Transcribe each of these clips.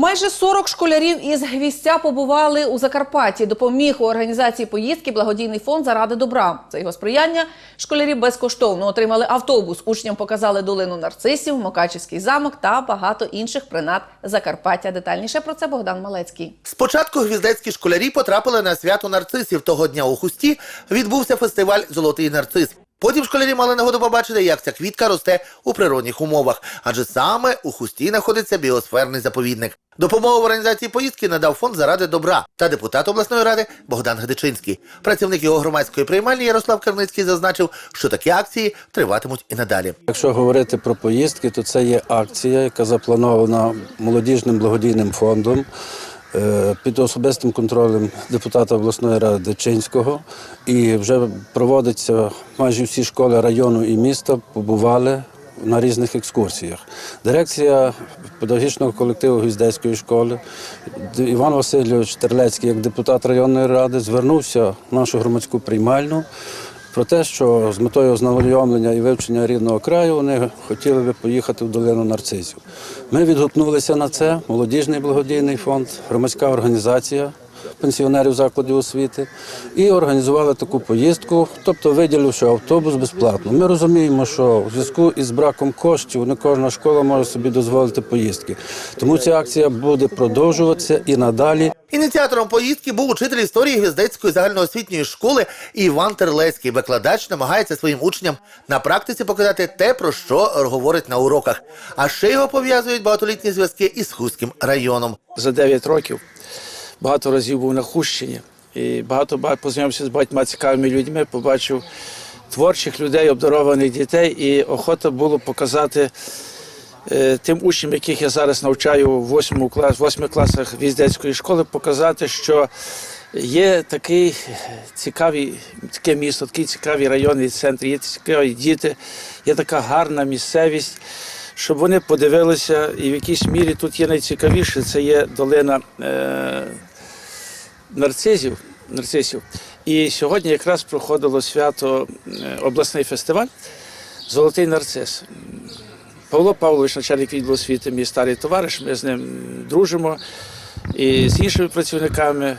Майже 40 школярів із Гвістя побували у Закарпатті. Допоміг у організації поїздки благодійний фонд заради добра. За його сприяння школярі безкоштовно отримали автобус. Учням показали долину нарцисів, Мокачівський замок та багато інших принад Закарпаття. Детальніше про це Богдан Малецький. Спочатку гвіздецькі школярі потрапили на свято нарцисів. Того дня у Хусті відбувся фестиваль Золотий нарцис. Потім школярі мали нагоду побачити, як ця квітка росте у природних умовах, адже саме у Хусті знаходиться біосферний заповідник. Допомогу в організації поїздки надав фонд заради добра та депутат обласної ради Богдан Гдичинський. Працівник його громадської приймальні Ярослав Карницький зазначив, що такі акції триватимуть і надалі. Якщо говорити про поїздки, то це є акція, яка запланована молодіжним благодійним фондом під особистим контролем депутата обласної ради Дичинського. І вже проводиться майже всі школи району і міста побували на різних екскурсіях. Дирекція педагогічного колективу Гвіздецької школи Іван Васильович Терлецький, як депутат районної ради, звернувся в нашу громадську приймальну про те, що з метою ознайомлення і вивчення рідного краю вони хотіли би поїхати в долину нарцизів. Ми відгукнулися на це. Молодіжний благодійний фонд, громадська організація пенсіонерів закладів освіти і організували таку поїздку, тобто виділивши автобус безплатно. Ми розуміємо, що в зв'язку із браком коштів не кожна школа може собі дозволити поїздки. Тому ця акція буде продовжуватися і надалі. Ініціатором поїздки був учитель історії Гвіздецької загальноосвітньої школи Іван Терлецький. Викладач намагається своїм учням на практиці показати те, про що говорить на уроках. А ще його пов'язують багатолітні зв'язки із Хуським районом. за 9 років багато разів був на Хущині. І багато ба- познайомився з багатьма цікавими людьми, побачив творчих людей, обдарованих дітей, і охота було показати е, тим учням, яких я зараз навчаю в 8 клас, 8 класах віздецької школи, показати, що є такий цікавий таке місто, такий цікавий районний центр, є цікаві діти, є така гарна місцевість щоб вони подивилися, і в якійсь мірі тут є найцікавіше, це є долина е, нарцизів, нарцисів. І сьогодні якраз проходило свято, е, обласний фестиваль Золотий нарцис. Павло Павлович, начальник відділу освіти, мій старий товариш, ми з ним дружимо і з іншими працівниками.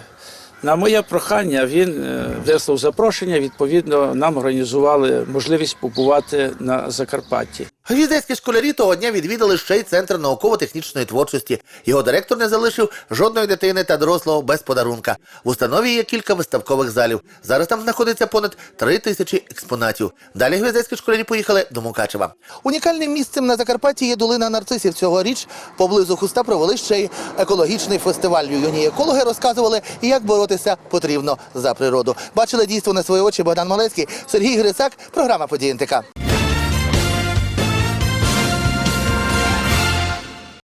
На моє прохання він е, вислав запрошення. Відповідно, нам організували можливість побувати на Закарпатті. Гвіздецькі школярі того дня відвідали ще й центр науково-технічної творчості. Його директор не залишив жодної дитини та дорослого без подарунка. В установі є кілька виставкових залів. Зараз там знаходиться понад три тисячі експонатів. Далі гвіздецькі школярі поїхали до Мукачева. Унікальним місцем на Закарпатті є долина нарцисів. Цьогоріч поблизу хуста провели ще й екологічний фестиваль. Юні екологи розказували, як боротися потрібно за природу. Бачили дійство на свої очі Богдан Малецький, Сергій Грицак, програма «Події НТК».